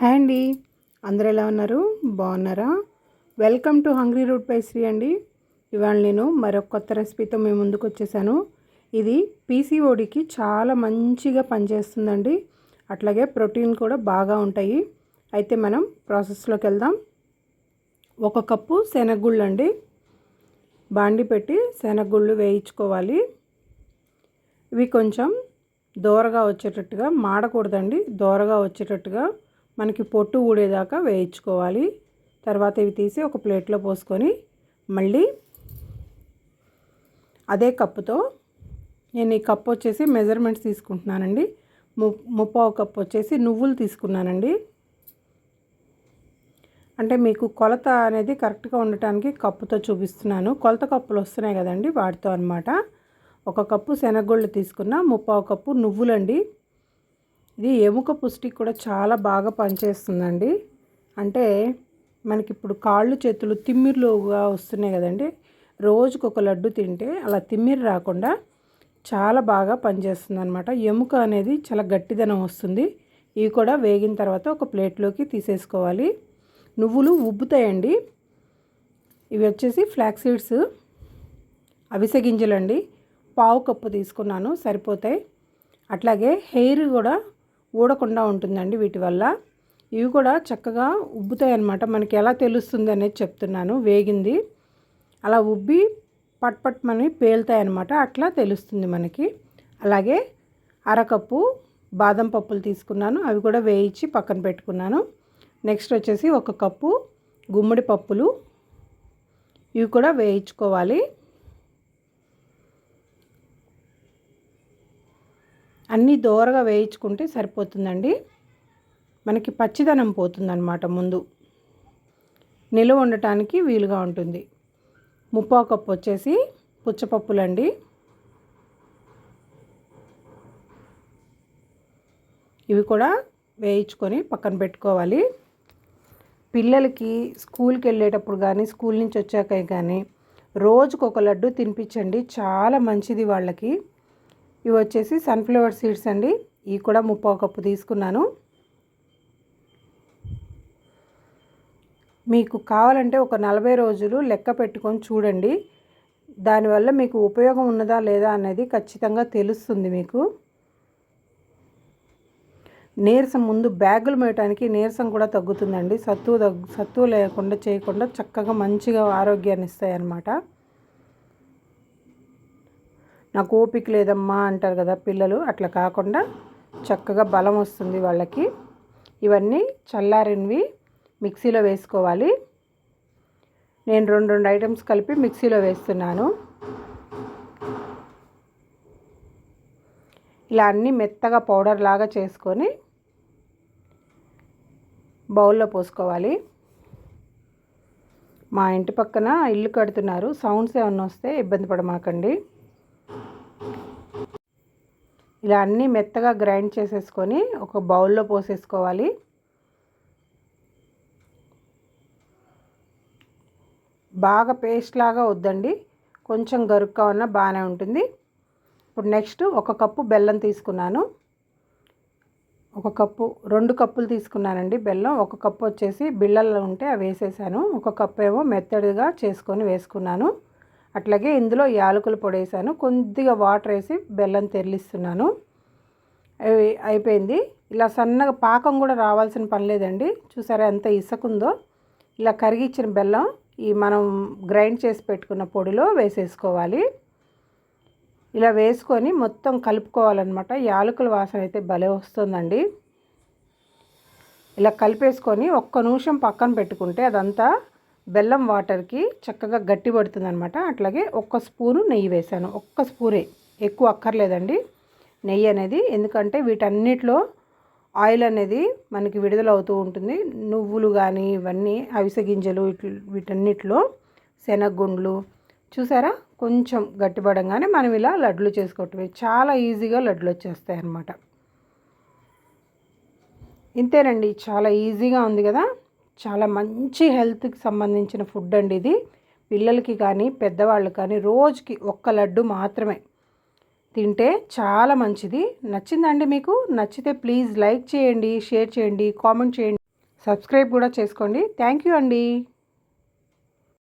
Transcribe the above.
Hi అండి. అందరు ఎలా ఉన్నారు? బాగున్నారా? వెల్కమ్ టు హంగ్రీ రూట్ పైశ్రీ అండి. ఇవాళ నేను మరొక కొత్త రెసిపీతో మేము ముందుకు వచ్చేసాను. ఇది పీసీఓడికి చాలా మంచిగా పనిచేస్తుందండి. అట్లాగే ప్రోటీన్ కూడా బాగా ఉంటాయి. అయితే మనం ప్రాసెస్లోకి వెళ్దాం. ఒక కప్పు శనగగుళ్ళు అండి. బాండి పెట్టి శనగగుళ్ళు వేయించుకోవాలి. ఇవి కొంచెం దోరగా వచ్చేటట్టుగా మాడకూడదండి. దోరగా వచ్చేటట్టుగా మనకి పొట్టు ఊడేదాకా వేయించుకోవాలి. తర్వాత ఇవి తీసి ఒక ప్లేట్లో పోసుకొని మళ్ళీ అదే కప్పుతో నేను ఈ కప్పు వచ్చేసి మెజర్మెంట్స్ తీసుకుంటున్నానండి. ము ముప్పావు కప్పు వచ్చేసి నువ్వులు తీసుకున్నానండి. అంటే మీకు కొలత అనేది కరెక్ట్గా ఉండటానికి కప్పుతో చూపిస్తున్నాను. కొలత కప్పులు వస్తున్నాయి కదండి వాటితో అనమాట ఒక కప్పు శనగగొళ్ళు తీసుకున్న ముప్పావు కప్పు నువ్వులండి. ఇది ఎముక పుష్టికి కూడా చాలా బాగా పనిచేస్తుందండి. అంటే మనకి ఇప్పుడు కాళ్ళు చేతులు తిమ్మిర్లుగా వస్తున్నాయి కదండి. రోజుకు ఒక లడ్డు తింటే అలా తిమ్మిరి రాకుండా చాలా బాగా పనిచేస్తుంది అనమాట ఎముక అనేది చాలా గట్టిదనం వస్తుంది. ఇవి కూడా వేగిన తర్వాత ఒక ప్లేట్లోకి తీసేసుకోవాలి. నువ్వులు ఉబ్బుతాయండి. ఇవి వచ్చేసి ఫ్లాక్ సీడ్స్ అవిసె గింజలండి. పావు కప్పు తీసుకున్నాను సరిపోతాయి. అట్లాగే హెయిర్ కూడా ఊడకుండా ఉంటుందండి వీటి వల్ల. ఇవి కూడా చక్కగా ఉబ్బుతాయి అన్నమాట మనకి ఎలా తెలుస్తుంది అనేది చెప్తున్నాను. వేగింది. అలా ఉబ్బి పట్ పట్ మని పేలుతాయి అన్నమాట అట్లా తెలుస్తుంది మనకి. అలాగే అరకప్పు బాదం పప్పులు తీసుకున్నాను. అవి కూడా వేయించి పక్కన పెట్టుకున్నాను. నెక్స్ట్ వచ్చేసి ఒక కప్పు గుమ్మడి పప్పులు. ఇవి కూడా వేయించుకోవాలి. అన్నీ దోరగా వేయించుకుంటే సరిపోతుందండి. మనకి పచ్చిదనం పోతుందన్నమాట ముందు. నిలువ ఉండటానికి వీలుగా ఉంటుంది. ముప్పావు కప్పు వచ్చేసి పుచ్చపప్పులండి. ఇవి కూడా వేయించుకొని పక్కన పెట్టుకోవాలి. పిల్లలకి స్కూల్కి వెళ్ళేటప్పుడు కానీ స్కూల్ నుంచి వచ్చాక కానీ రోజుకు ఒక లడ్డు తినిపించండి. చాలా మంచిది వాళ్ళకి. ఇవి వచ్చేసి సన్ఫ్లవర్ సీడ్స్ అండి. ఇవి కూడా ముప్పై కప్పు తీసుకున్నాను. మీకు కావాలంటే ఒక నలభై రోజులు లెక్క పెట్టుకొని చూడండి. దానివల్ల మీకు ఉపయోగం ఉన్నదా లేదా అనేది ఖచ్చితంగా తెలుస్తుంది మీకు. నీరసం ముందు బ్యాగులు మేయటానికి నీరసం కూడా తగ్గుతుందండి. సత్తు తగ్గు సత్తు లేకుండా చేయకుండా చక్కగా మంచిగా ఆరోగ్యాన్ని ఇస్తాయి అన్నమాట నాకు ఓపిక లేదమ్మా అంటారు కదా పిల్లలు. అట్లా కాకుండా చక్కగా బలం వస్తుంది వాళ్ళకి. ఇవన్నీ చల్లారినవి మిక్సీలో వేసుకోవాలి. నేను రెండు రెండు ఐటమ్స్ కలిపి మిక్సీలో వేస్తున్నాను. ఇలా అన్నీ మెత్తగా పౌడర్ లాగా చేసుకొని బౌల్లో పోసుకోవాలి. మా ఇంటి పక్కన ఇల్లు కడుతున్నారు. సౌండ్స్ ఏమన్నా వస్తే ఇబ్బంది పడమాకండి. ఇలా అన్నీ మెత్తగా గ్రైండ్ చేసేసుకొని ఒక బౌల్లో పోసేసుకోవాలి. బాగా పేస్ట్ లాగా వద్దండి. కొంచెం గరుగ్గా ఉన్న బాగానే ఉంటుంది. ఇప్పుడు నెక్స్ట్ ఒక కప్పు బెల్లం తీసుకున్నాను. ఒక కప్పు రెండు కప్పులు తీసుకున్నానండి బెల్లం. ఒక కప్పు వచ్చేసి బిళ్ళల్లో ఉంటే అవి వేసేసాను. ఒక కప్పు ఏమో మెత్తడిగా చేసుకొని వేసుకున్నాను. అట్లాగే ఇందులో యాలకులు పొడి వేసాను కొద్దిగా వాటర్ వేసి బెల్లం తెరిలిస్తున్నాను. అయిపోయింది. ఇలా సన్నగా పాకం కూడా రావాల్సిన పని లేదండి. చూసారా ఎంత ఇసుకుందో. ఇలా కరిగిచ్చిన బెల్లం ఈ మనం గ్రైండ్ చేసి పెట్టుకున్న పొడిలో వేసేసుకోవాలి. ఇలా వేసుకొని మొత్తం కలుపుకోవాలన్నమాట. యాలకుల వాసన అయితే భలే వస్తుందండి. ఇలా కలిపేసుకొని ఒక్క నిమిషం పక్కన పెట్టుకుంటే అదంతా బెల్లం వాటర్కి చక్కగా గట్టి పడుతుంది అనమాట అట్లాగే ఒక్క స్పూను నెయ్యి వేసాను ఒక్క స్పూనే. ఎక్కువ అక్కర్లేదండి. నెయ్యి అనేది. ఎందుకంటే వీటన్నిటిలో ఆయిల్ అనేది మనకి విడుదలవుతూ ఉంటుంది. నువ్వులు కానీ ఇవన్నీ అవిసె గింజలు వీటన్నిటిలో శనగగుండ్లు. చూసారా? కొంచెం గట్టిపడంగానే మనం ఇలా లడ్లు చేసుకోవటమే. చాలా ఈజీగా లడ్లు వచ్చేస్తాయి అన్నమాట ఇంతేనండి. చాలా ఈజీగా ఉంది కదా? చాలా మంచి హెల్త్కి సంబంధించిన ఫుడ్ అండి ఇది. పిల్లలకి కానీ పెద్దవాళ్ళు కానీ రోజుకి ఒక్క లడ్డు మాత్రమే. తింటే చాలా మంచిది. నచ్చిందండి మీకు? నచ్చితే ప్లీజ్ లైక్ చేయండి షేర్ చేయండి కామెంట్ చేయండి. సబ్స్క్రైబ్ కూడా చేసుకోండి. థ్యాంక్ యూ అండి.